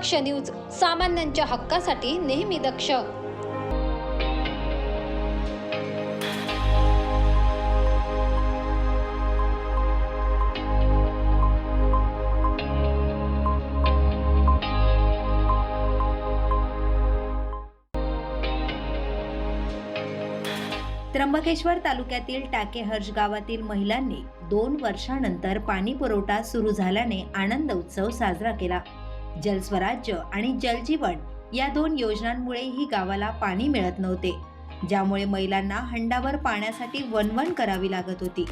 दक्ष news सामान्यांच्या हक्कासाठी नेहमी दक्ष. त्र्यंबकेश्वर तालुक्यातील टाकेहर्ष गावातील महिलांनी दोन वर्षानंतर पाणी पुरवठा सुरू झाल्याने आनंद उत्सव साजरा केला. जलस्वराज्य आणि जलजीवन या दोन योजनांमुळे ही गावाला पाणी मिळत नव्हते ज्यामुळे महिलांना हंडावर पाण्यासाठी वणवण करावी लागत होती.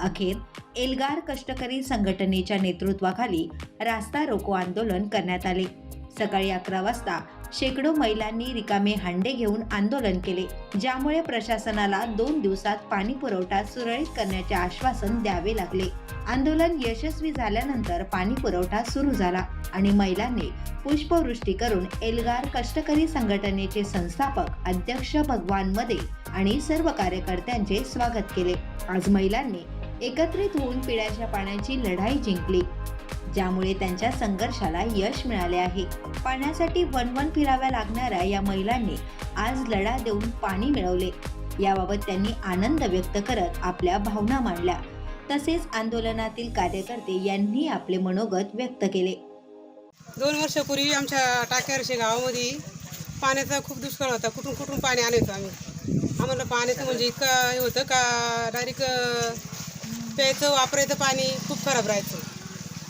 अखेर एल्गार कष्टकरी संघटनेच्या नेतृत्वाखाली रास्ता रोको आंदोलन करण्यात आले. सकाळी अकरा वाजता शेकडो महिलांनी रिकामे हांडे घेऊन आंदोलन केले ज्यामुळे प्रशासनाला दोन दिवसात पाणी पुरवठा सुरळीत करण्याचे आश्वासन द्यावे लागले. आंदोलन यशस्वी झाल्यानंतर पाणी पुरवठा सुरू झाला आणि महिलांनी पुष्पवृष्टी करून एल्गार कष्टकरी संघटनेचे संस्थापक अध्यक्ष भगवान मदे आणि सर्व कार्यकर्त्यांचे स्वागत केले. आज महिलांनी एकत्रित होऊन पिण्याच्या पाण्याची लढाई जिंकली. ज्यामुळे त्यांच्या संघर्षाला यश मिळाले आहे. पाण्यासाठी वनवन फिराव्या लागणाऱ्या या महिलांनी आज लढा देऊन पाणी मिळवले. याबाबत त्यांनी आनंद व्यक्त करत आपल्या भावना मांडल्या. तसेच आंदोलनातील कार्यकर्ते यांनी आपले मनोगत व्यक्त केले. दोन वर्षापूर्वी आमच्या टाक्यारशे गावामध्ये पाण्याचा खूप दुष्काळ होता. कुठून कुठून पाणी आणायचो आम्ही? आम्हाला पाण्याचं म्हणजे इतकं हे होतं का डायरेक्ट प्यायचं वापरायचं पाणी खूप खराब राहायचं.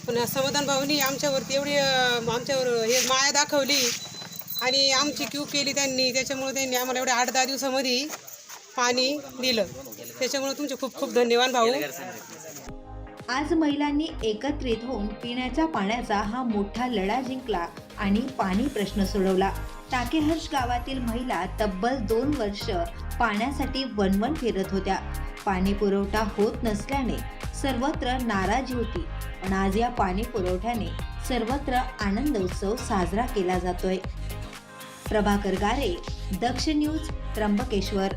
पण समाधान भाऊनी आमच्यावरती एवढी आमच्यावर हे माया दाखवली आणि आमची क्यू केली त्यांनी. त्याच्यामुळे त्यांनी आम्हाला एवढ्या आठ दहा दिवसामध्ये पाणी दिलं. त्याच्यामुळे तुमचे खूप खूप धन्यवाद भाऊ. आज महिलांनी एकत्रित होऊन पिण्याच्या पाण्याचा हा मोठा लढा जिंकला आणि पाणी प्रश्न सोडवला. टाकेहर्ष गावातील महिला तब्बल दोन वर्ष पाण्यासाठी वनवन फिरत होत्या. पाणी पुरवठा होत नसल्याने सर्वत्र नाराजी होती. पण आज या पाणी पुरवठ्याने सर्वत्र आनंद उत्सव साजरा केला जातोय. प्रभाकर गारे दक्ष न्यूज त्र्यंबकेश्वर.